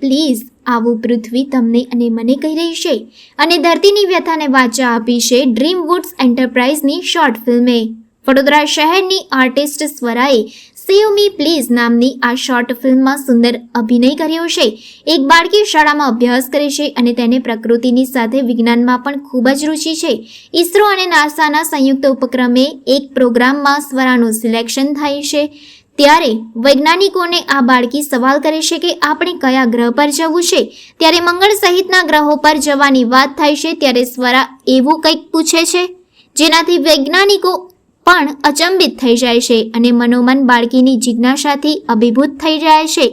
Please આવું પૃથ્વી તમને અને મને કહી રહી છે અને ધરતીની વ્યથાને વાચા આપી છે ડ્રીમ વુડ્સ એન્ટરપ્રાઇઝની શોર્ટ ફિલ્મે. વડોદરા શહેરની આર્ટિસ્ટ સ્વરાએ સેવ મી પ્લીઝ નામની આ શોર્ટ ફિલ્મમાં સુંદર અભિનય કર્યો છે. એક બાળકી શાળામાં અભ્યાસ કરે છે અને તેને પ્રકૃતિની સાથે વિજ્ઞાનમાં પણ ખૂબ જ રુચિ છે. ઇસરો અને નાસાના સંયુક્ત ઉપક્રમે એક પ્રોગ્રામમાં સ્વરાનું સિલેક્શન થાય છે. ત્યારે વૈજ્ઞાનિકોને આ બાળકી સવાલ કરે છે કે આપણે કયા ગ્રહ પર જવું છે? ત્યારે મંગળ સહિતના ગ્રહો પર જવાની વાત થાય છે ત્યારે સ્વરા એવું કંઈક પૂછે છે. જેનાથી વૈજ્ઞાનિકો પણ અચંબિત થઈ જાય છે અને મનોમન બાળકીની જિજ્ઞાસાથી અભિભૂત થઈ જાય છે.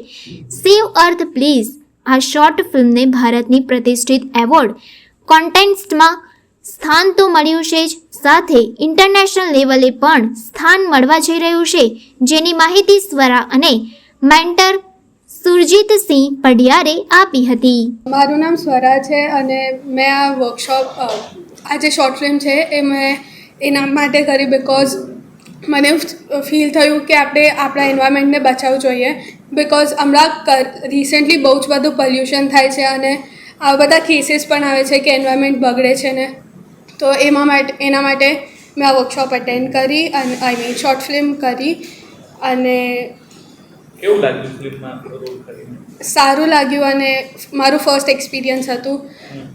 સેવ અર્થ પ્લીઝ આ શોર્ટ ફિલ્મને ભારતની પ્રતિષ્ઠિત એવોર્ડ કોન્ટેન્ટ્સમાં સ્થાન તો મળ્યું છે જ, સાથે ઇન્ટરનેશનલ લેવલે પણ સ્થાન મળવા જઈ રહ્યું છે. જેની માહિતી સ્વરા અને મેન્ટર સુરજીતસિંહ પડિયારે આપી હતી. મારું નામ સ્વરા છે અને મેં આ વર્કશોપ આ જે શોર્ટ ફિલ્મ છે એ મેં એના માટે કરી બિકોઝ મને ફીલ થયું કે આપણે આપણા એન્વાયરમેન્ટને બચાવવું જોઈએ. બિકોઝ હમણાં રિસેન્ટલી બહુ જ બધું પોલ્યુશન થાય છે અને આ બધા કેસીસ પણ આવે છે કે એન્વાયરમેન્ટ બગડે છે ને. તો એમાં માટે એના માટે મેં આ વર્કશોપ અટેન્ડ કરી અને આઈ મીન શોર્ટ ફિલ્મ કરી અને કેવું લાગ્યું ફિલ્મમાં રોલ કરીને? સારું લાગ્યું અને મારું ફર્સ્ટ એક્સપિરિયન્સ હતું.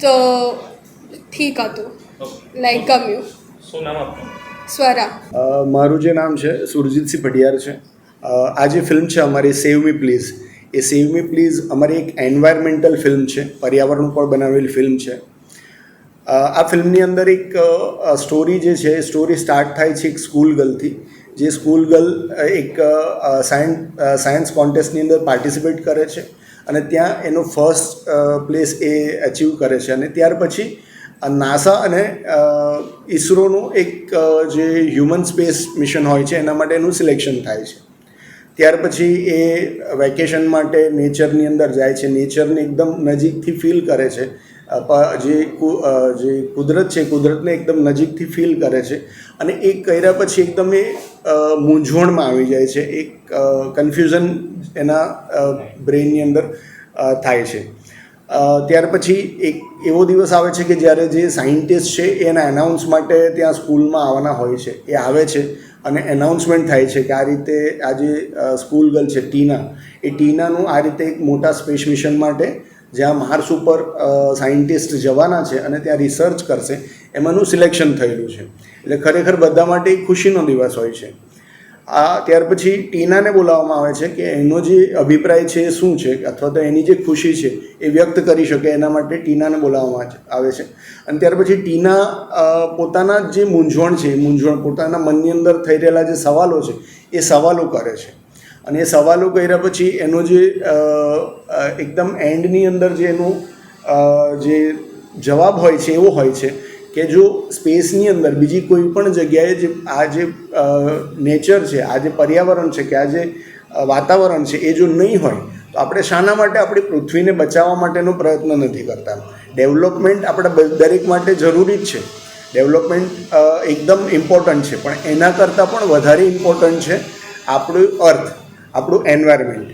તો ઠીક હતું. લાઈક ગમ્યું. શું નામ આપનું? સ્વરા. મારું જે નામ છે સુરજીતસિંહ ભટિયાર છે. આ જે ફિલ્મ છે અમારી સેવ મી please A save me please અમારી એક એન્વાયરમેન્ટલ ફિલ્મ છે પર્યાવરણ પર બનાવેલી ફિલ્મ છે. આ ફિલ્મની અંદર એક સ્ટોરી જે છે એ સ્ટોરી સ્ટાર્ટ થાય છે એક સ્કૂલ ગર્લથી જે સ્કૂલ ગર્લ એક સાયન્સ સાયન્સ કોન્ટેસ્ટની અંદર પાર્ટિસિપેટ કરે છે અને ત્યાં એનો ફર્સ્ટ પ્લેસ એ અચીવ કરે છે. અને ત્યાર પછી નાસા અને ઇસરોનું એક જે હ્યુમન સ્પેસ મિશન હોય છે, એના માટેનું સિલેક્શન થાય છે. ત્યાર પછી એ વેકેશન માટે નેચરની અંદર જાય છે. નેચરને એકદમ નજીકથી ફીલ કરે છે. જે જે કુદરત છે, કુદરતને એકદમ નજીકથી ફીલ કરે છે. અને એ કર્યા પછી એકદમ એ મૂંઝવણમાં આવી જાય છે. એક કન્ફ્યુઝન એના બ્રેઇનની અંદર થાય છે. ત્યાર પછી એક એવો દિવસ આવે છે કે જ્યારે જે સાયન્ટિસ્ટ છે એના એનાઉન્સ માટે ત્યાં સ્કૂલમાં આવવાના હોય છે. એ આવે છે અને એનાઉન્સમેન્ટ થાય છે કે આ રીતે આ જે સ્કૂલ ગર્લ છે ટીના, એ ટીનાનું આ રીતે એક મોટા સ્પેસ મિશન માટે જ્યાં માર્સ ઉપર સાયન્ટિસ્ટ જવાના છે અને ત્યાં રિસર્ચ કરશે, એમાંનું સિલેક્શન થયેલું છે. એટલે ખરેખર બધા માટે એક ખુશીનો દિવસ હોય છે. આ ત્યાર પછી ટીનાને બોલાવવામાં આવે છે કે એનો જે અભિપ્રાય છે એ શું છે અથવા તો એની જે ખુશી છે એ વ્યક્ત કરી શકે એના માટે ટીનાને બોલાવવામાં આવે છે. અને ત્યાર પછી ટીના પોતાના જે મૂંઝવણ છે મૂંઝવણ પોતાના મનની અંદર થઈ રહેલા જે સવાલો છે એ સવાલો કરે છે. અને એ સવાલો કર્યા પછી એનો જે એકદમ એન્ડની અંદર જે એનું જે જવાબ હોય છે એવો હોય છે. કે જો સ્પેસની અંદર બીજી કોઈ પણ જગ્યાએ જે આ જે નેચર છે, આ જે પર્યાવરણ છે કે આ જે વાતાવરણ છે, એ જો નહીં હોય, તો આપણે શાના માટે આપણી પૃથ્વીને બચાવવા માટેનો પ્રયત્ન નથી કરતા. ડેવલપમેન્ટ આપણા દરેક માટે જરૂરી જ છે. ડેવલપમેન્ટ એકદમ ઇમ્પોર્ટન્ટ છે. પણ એના કરતાં પણ વધારે ઇમ્પોર્ટન્ટ છે આપણું અર્થ આપણું એન્વાયરમેન્ટ